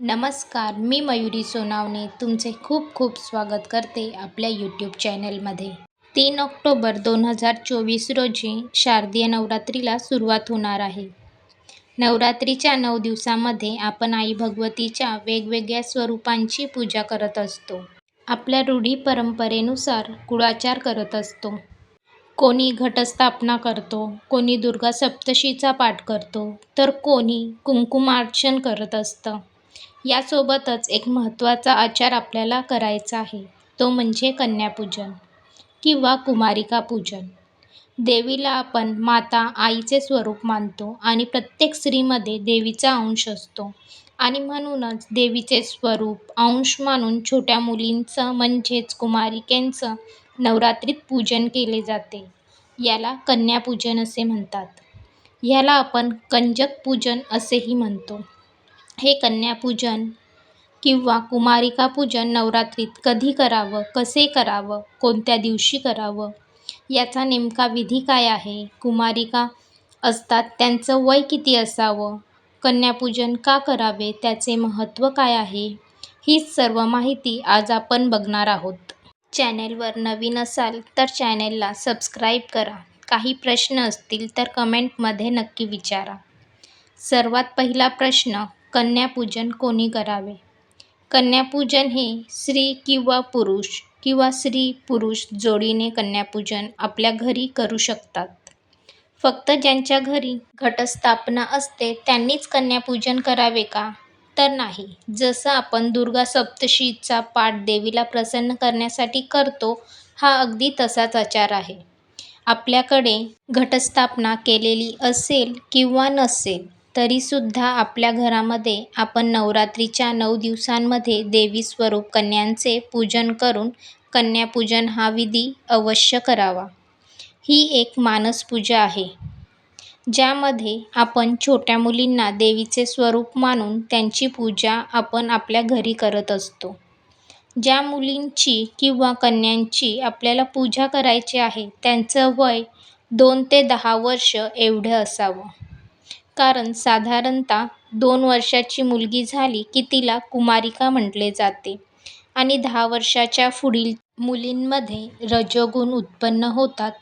नमस्कार मी मयुरी सोनावणे तुमचे खूप खूप स्वागत करते आपल्या यूट्यूब चॅनलमध्ये तीन ऑक्टोबर दोन हजार चोवीस रोजी शारदीय नवरात्रीला सुरुवात होणार आहे. नवरात्रीच्या नऊ दिवसामध्ये आपण आई भगवतीच्या वेगवेगळ्या स्वरूपांची पूजा करत असतो. आपल्या रूढी परंपरेनुसार कुळाचार करत असतो. कोणी घटस्थापना करतो कोणी दुर्गा सप्तशीचा पाठ करतो तर कोणी कुंकुमार्चन करत असतं. यासोबतच एक महत्त्वाचा आचार आपल्याला करायचा आहे. तो म्हणजे कन्यापूजन किंवा कुमारिका पूजन देवीला आपण माता आईचे स्वरूप मानतो आणि प्रत्येक स्त्रीमध्ये देवीचा अंश असतो. आणि म्हणूनच देवीचे स्वरूप अंश मानून छोट्या मुलींचं म्हणजेच कुमारिकेंचं नवरात्रीत पूजन केले जाते. याला कन्यापूजन असे म्हणतात. ह्याला आपण कंजक पूजन असेही म्हणतो. हे कन्यापूजन किंवा कुमारिका पूजन नवरात्रीत कधी करावं कसे करावं कोणत्या दिवशी करावं याचा नेमका विधी काय आहे कुमारिका असतात त्यांचं वय किती असावं कन्यापूजन का करावे त्याचे महत्त्व काय आहे हीच सर्व माहिती आज आपण बघणार आहोत. चॅनेलवर नवीन असाल तर चॅनेलला सबस्क्राईब करा. काही प्रश्न असतील तर कमेंटमध्ये नक्की विचारा. सर्वात पहिला प्रश्न कन्यापूजन कोणी करावे? कन्यापूजन हे स्त्री किंवा पुरुष किंवा स्त्री पुरुष जोडीने कन्यापूजन आपल्या घरी करू शकतात. फक्त ज्यांच्या घरी घटस्थापना असते त्यांनीच कन्यापूजन करावे का? तर नाही. जसं आपण दुर्गा सप्तशीचा पाठ देवीला प्रसन्न करण्यासाठी करतो हा अगदी तसाच आचार आहे. आपल्याकडे घटस्थापना केलेली असेल किंवा नसेल तरीसुद्धा आपल्या घरामध्ये आपण नवरात्रीच्या नऊ दिवसांमध्ये देवी स्वरूप कन्यांचे पूजन करून कन्यापूजन हा विधी अवश्य करावा. ही एक मानसपूजा आहे. ज्यामध्ये आपण छोट्या मुलींना देवीचे स्वरूप मानून त्यांची पूजा आपण आपल्या घरी करत असतो. ज्या मुलींची किंवा कन्यांची आपल्याला पूजा करायची आहे त्यांचं वय दोन ते दहा वर्ष एवढं असावं. कारण साधारणतः दोन वर्षाची मुलगी झाली की तिला कुमारिका म्हटले जाते आणि दहा वर्षाच्या पुढील मुलींमध्ये रजोगुण उत्पन्न होतात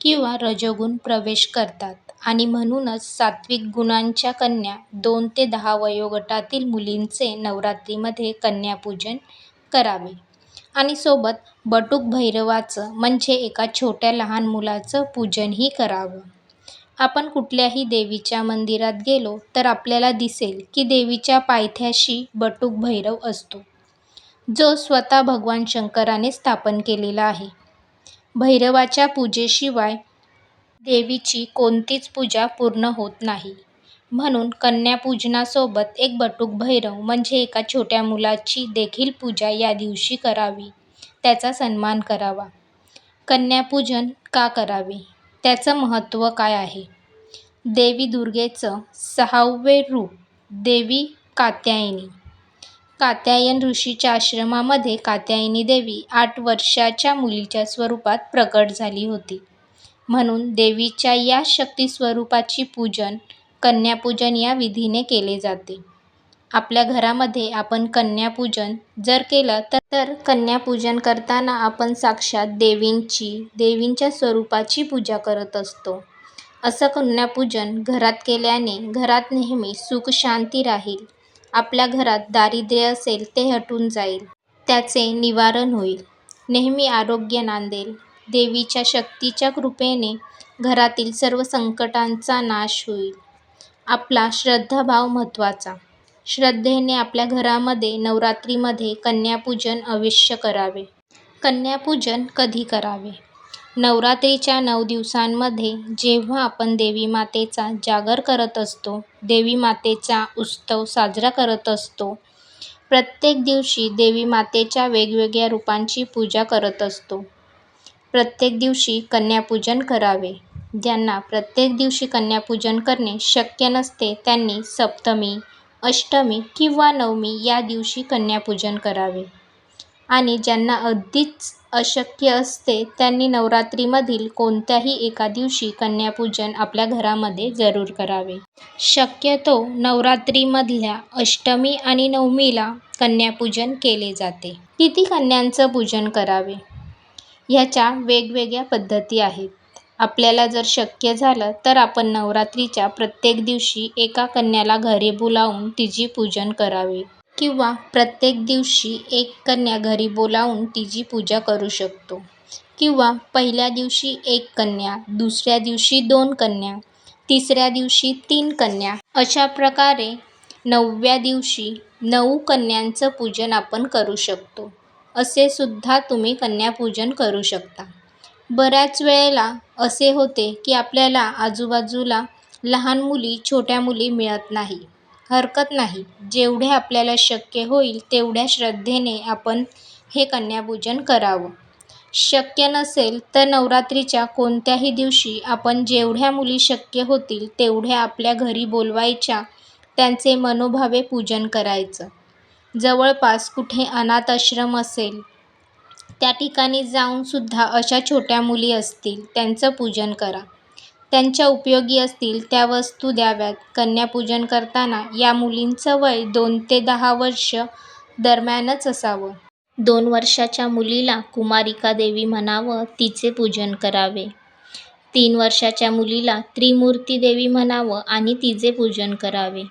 किंवा रजोगुण प्रवेश करतात. आणि म्हणूनच सात्विक गुणांच्या कन्या दोन ते दहा वयोगटातील मुलींचे नवरात्रीमध्ये कन्यापूजन करावे. आणि सोबत बटुक भैरवाचं म्हणजे एका छोट्या लहान मुलाचं पूजनही करावं. आपण कुठल्याही देवीच्या मंदिरात गेलो तर आपल्याला दिसेल की देवीच्या पायथ्याशी बटुक भैरव असतो जो स्वतः भगवान शंकराने स्थापन केलेला आहे. भैरवाच्या पूजेशिवाय देवीची कोणतीच पूजा पूर्ण होत नाही. म्हणून कन्यापूजनासोबत एक बटुक भैरव म्हणजे एका छोट्या मुलाची देखील पूजा या दिवशी करावी त्याचा सन्मान करावा. कन्यापूजन का करावे? त्याचं महत्त्व काय आहे? देवी दुर्गेचं सहावे रूप देवी कात्यायनी. कात्यायन ऋषीच्या आश्रमामध्ये कात्यायनी देवी आठ वर्षाच्या मुलीच्या स्वरूपात प्रकट झाली होती. म्हणून देवीच्या या शक्ती स्वरूपाची पूजन कन्यापूजन या विधीने केले जाते. आपल्या घरामध्ये आपण कन्यापूजन जर केलं तर कन्यापूजन करताना आपण साक्षात देवींची देवींच्या स्वरूपाची पूजा करत असतो. असं कन्यापूजन घरात केल्याने घरात नेहमी सुख शांती राहील. आपल्या घरात दारिद्र्य असेल ते हटून जाईल. त्याचे निवारण होईल. नेहमी आरोग्य नांदेल. देवीच्या शक्तीच्या कृपेने घरातील सर्व संकटांचा नाश होईल. आपला श्रद्धाभाव महत्त्वाचा. श्रद्धेने आपल्या घरामध्ये नवरात्रीमध्ये कन्यापूजन अवश्य करावे. कन्यापूजन कधी करावे? नवरात्रीच्या नऊ दिवसांमध्ये जेव्हा आपण देवीमातेचा जागर करत असतो देवीमातेचा उत्सव साजरा करत असतो प्रत्येक दिवशी देवीमातेच्या वेगवेगळ्या रूपांची पूजा करत असतो. प्रत्येक दिवशी कन्यापूजन करावे. ज्यांना प्रत्येक दिवशी कन्यापूजन करणे शक्य नसते त्यांनी सप्तमी अष्टमी किंवा नवमी या दिवशी कन्यापूजन करावे आणि ज्यांना अगदीच अशक्य असते त्यांनी नवरात्रीमधील कोणत्याही एका दिवशी कन्यापूजन आपल्या घरामध्ये जरूर करावे. शक्यतो नवरात्रीमधल्या अष्टमी आणि नवमीला कन्यापूजन केले जाते. किती कन्यांचं पूजन करावे? ह्याच्या वेगवेगळ्या पद्धती आहेत. आपल्याला जर शक्य झालं तर आपण नवरात्रीच्या प्रत्येक दिवशी एका कन्याला घरी बोलावून तिची पूजन करावे. किंवा प्रत्येक दिवशी एक कन्या घरी बोलावून तिची पूजा करू शकतो. किंवा पहिल्या दिवशी एक कन्या, दुसऱ्या दिवशी दोन कन्या, तिसऱ्या दिवशी तीन कन्या अशा प्रकारे नवव्या दिवशी नऊ कन्यांचं पूजन आपण करू शकतो. असे सुद्धा तुम्ही कन्यापूजन करू शकता. बऱ्याच वेळेला असे होते की आपल्याला आजूबाजूला लहान मुली, छोट्या मुली मिळत नाही. हरकत नाही, जेवढे आपल्याला शक्य होईल तेवढ्या श्रद्धेने आपण हे कन्यापूजन करावं. शक्य नसेल तर नवरात्रीच्या कोणत्याही दिवशी आपण जेवढ्या मुली शक्य होतील तेवढ्या आपल्या घरी बोलवायच्या, त्यांचे मनोभावे पूजन करायचं. जवळपास कुठे अनाथाश्रम असेल त्या ठिकाणी जाऊन सुद्धा अशा छोट्या मुली असतील त्यांचं पूजन करा. त्यांच्या उपयोगी असतील त्या वस्तू द्याव्यात. कन्यापूजन करताना या मुलींचं वय दोन ते दहा वर्ष दरम्यानच असावं. दोन वर्षाच्या मुलीला कुमारिका देवी म्हणावं तिचे पूजन करावे. तीन वर्षाच्या मुलीला त्रिमूर्ती देवी म्हणावं आणि तिचे पूजन करावे.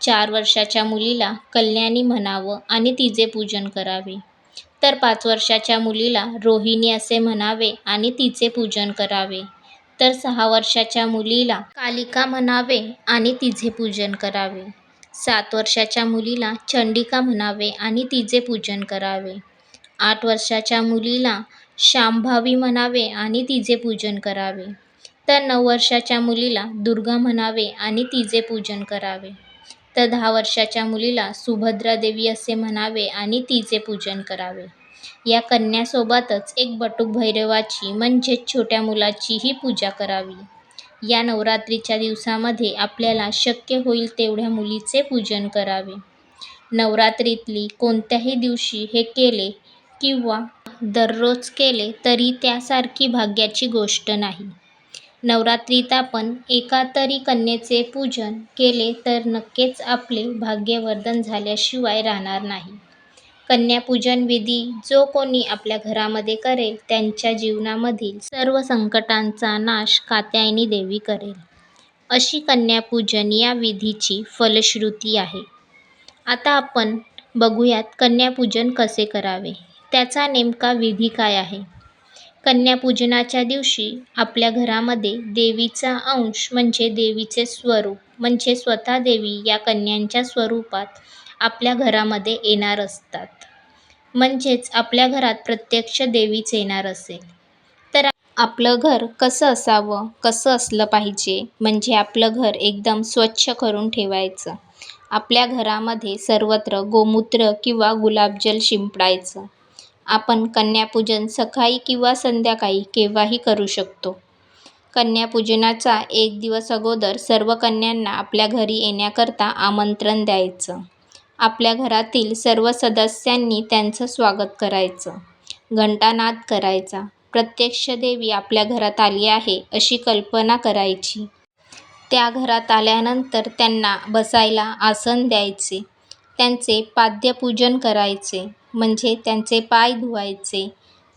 चार वर्षाच्या मुलीला कल्याणी म्हणावं आणि तिचे पूजन करावे. तर पाच वर्षाच्या मुलीला रोहिणी असे म्हणावे आणि तिचे पूजन करावे. तर सहा वर्षाच्या मुलीला कालिका म्हणावे आणि तिचे पूजन करावे. सात वर्षाच्या मुलीला चंडिका म्हणावे आणि तिचे पूजन करावे. आठ वर्षाच्या मुलीला शांभावी म्हणावे आणि तिचे पूजन करावे. तर नऊ वर्षाच्या मुलीला दुर्गा म्हणावे आणि तिचे पूजन करावे. तर दहा वर्षाच्या मुलीला सुभद्रा देवी असे म्हणावे आणि तिचे पूजन करावे. या कन्यासोबतच एक बटुक भैरवाची म्हणजेच छोट्या मुलाचीही पूजा करावी. या नवरात्रीच्या दिवसामध्ये आपल्याला शक्य होईल तेवढ्या मुलीचे पूजन करावे. नवरात्रीतली कोणत्याही दिवशी हे केले किंवा दररोज केले तरी त्यासारखी भाग्याची गोष्ट नाही. नवरात्रीत आपण एका तरी कन्येचे पूजन केले तर नक्कीच आपले भाग्यवर्धन झाल्याशिवाय राहणार नाही. कन्यापूजन विधी जो कोणी आपल्या घरामध्ये करेल त्यांच्या जीवनामधील सर्व संकटांचा नाश कात्यायनी देवी करेल, अशी कन्यापूजन या विधीची फलश्रुती आहे. आता आपण बघूयात कन्यापूजन कसे करावे? त्याचा नेमका विधी काय आहे? कन्यापूजनाच्या दिवशी आपल्या घरामध्ये देवीचा अंश म्हणजे देवीचे स्वरूप म्हणजे स्वतः देवी या कन्यांच्या स्वरूपात आपल्या घरामध्ये येणार असतात. म्हणजेच आपल्या घरात प्रत्यक्ष देवीच येणार असेल तर आपलं घर कसं असावं, कसं असलं पाहिजे म्हणजे आपलं घर एकदम स्वच्छ करून ठेवायचं. आपल्या घरामध्ये सर्वत्र गोमूत्र किंवा गुलाबजल शिंपडायचं. आपण कन्यापूजन सकाळी किंवा संध्याकाळी केव्हाही करू शकतो. कन्यापूजनाचा एक दिवस अगोदर सर्व कन्यांना आपल्या घरी येण्याकरता आमंत्रण द्यायचं. आपल्या घरातील सर्व सदस्यांनी त्यांचं स्वागत करायचं. घंटानाद करायचा. प्रत्यक्ष देवी आपल्या घरात आली आहे अशी कल्पना करायची. त्या घरात आल्यानंतर त्यांना बसायला आसन द्यायचे. त्यांचे पाद्यपूजन करायचे म्हणजे त्यांचे पाय धुवायचे.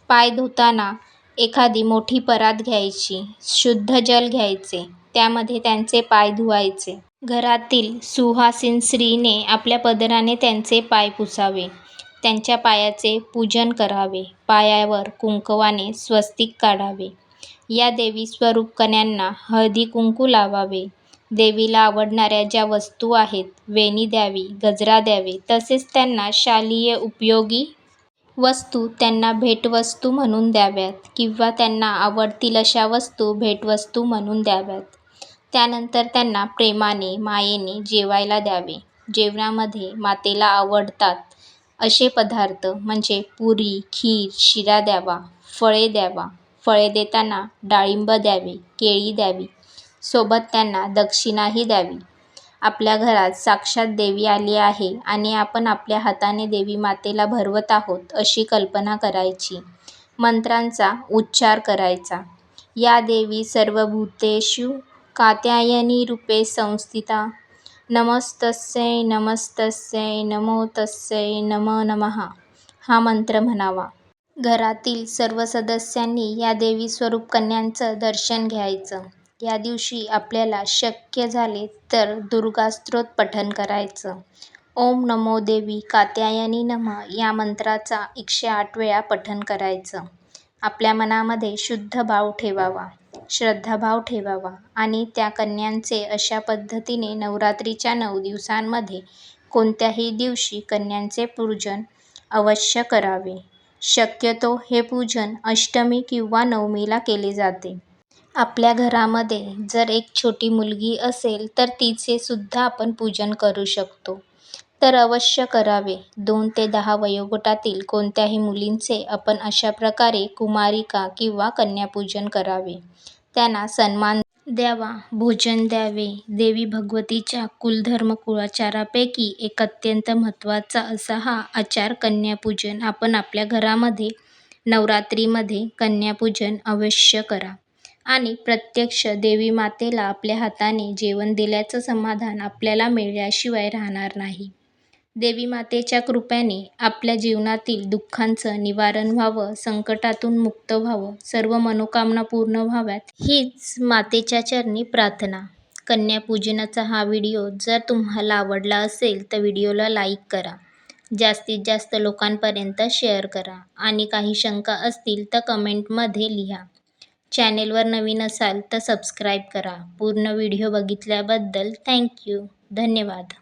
पाय धुताना एखादी मोठी परात घ्यायची, शुद्ध जल घ्यायचे, त्यामध्ये त्यांचे पाय धुवायचे. घरातील सुहासिन स्त्रीने आपल्या पदराने त्यांचे पाय पुसावे. त्यांच्या पायाचे पूजन करावे. पायावर कुंकवाने स्वस्तिक काढावे. या देवी स्वरूप कन्यांना हळदी-कुंकू लावावे. देवीला आवडणाऱ्या ज्या वस्तू आहेत, वेणी द्यावी, गजरा द्यावे तसेच त्यांना शालेय उपयोगी वस्तू त्यांना भेटवस्तू म्हणून द्याव्यात किंवा त्यांना आवडतील अशा वस्तू भेटवस्तू म्हणून द्याव्यात. त्यानंतर त्यांना प्रेमाने, मायेने जेवायला द्यावे. जेवणामध्ये मातेला आवडतात असे पदार्थ म्हणजे पुरी, खीर, शिरा द्यावा. फळे द्यावा. फळे देताना डाळिंब द्यावे, केळी द्यावी. सोबत त्यांना दक्षिणाही द्यावी. आपल्या घरात साक्षात देवी आली आहे आणि आपण आपल्या हाताने देवी मातेला भरवत आहोत अशी कल्पना करायची. मंत्रांचा उच्चार करायचा. या देवी सर्वभूतेषु कात्यायनी रूपे संस्थिता. नमस्तस्यै नमस्तस्यै नमो तस्यै नमः नमः हा मंत्र म्हणावा. घरातील सर्व सदस्यांनी या देवी स्वरूप कन्यांचं दर्शन घ्यायचं. या दिवशी आपल्याला शक्य झाले तर दुर्गास्त्रोत पठण करायचं. ओम नमो देवी कात्यायनी नमः या मंत्राचा एकशे आठ वेळा पठण करायचं. आपल्या मनामध्ये शुद्ध भाव ठेवावा, श्रद्धाभाव ठेवावा आणि त्या कन्यांचे अशा पद्धतीने नवरात्रीच्या नऊ दिवसांमध्ये कोणत्याही दिवशी कन्यांचे पूजन अवश्य करावे. शक्यतो हे पूजन अष्टमी किंवा नवमीला केले जाते. आपल्या घरामध्ये जर एक छोटी मुलगी असेल तर तिचे सुद्धा आपण पूजन करू शकतो. तर अवश्य करावे. दोन ते दहा वयोगटातील कोणत्याही मुलींचे आपण अशा प्रकारे कुमारिका किंवा कन्यापूजन करावे. त्यांना सन्मान द्यावा, भोजन द्यावे. देवी भगवतीच्या कुलधर्म कुळाचारापैकी एक अत्यंत महत्त्वाचा असा हा आचार कन्यापूजन. आपण आपल्या घरामध्ये नवरात्रीमध्ये कन्यापूजन अवश्य करा आणि प्रत्यक्ष देवीमातेला आपल्या हाताने जेवण दिल्याचं समाधान आपल्याला मिळाल्याशिवाय राहणार नाही. देवीमातेच्या कृपेने आपल्या जीवनातील दुःखांचं निवारण व्हावं, संकटातून मुक्त व्हावं, सर्व मनोकामना पूर्ण व्हाव्यात हीच मातेच्या चरणी प्रार्थना. कन्यापूजनाचा हा व्हिडिओ जर तुम्हाला आवडला असेल तर व्हिडिओला लाईक करा, जास्तीत जास्त लोकांपर्यंत शेअर करा आणि काही शंका असतील तर कमेंटमध्ये लिहा. चॅनेलवर नवीन असाल तर सबस्क्राईब करा. पूर्ण व्हिडिओ बघितल्याबद्दल थँक्यू धन्यवाद.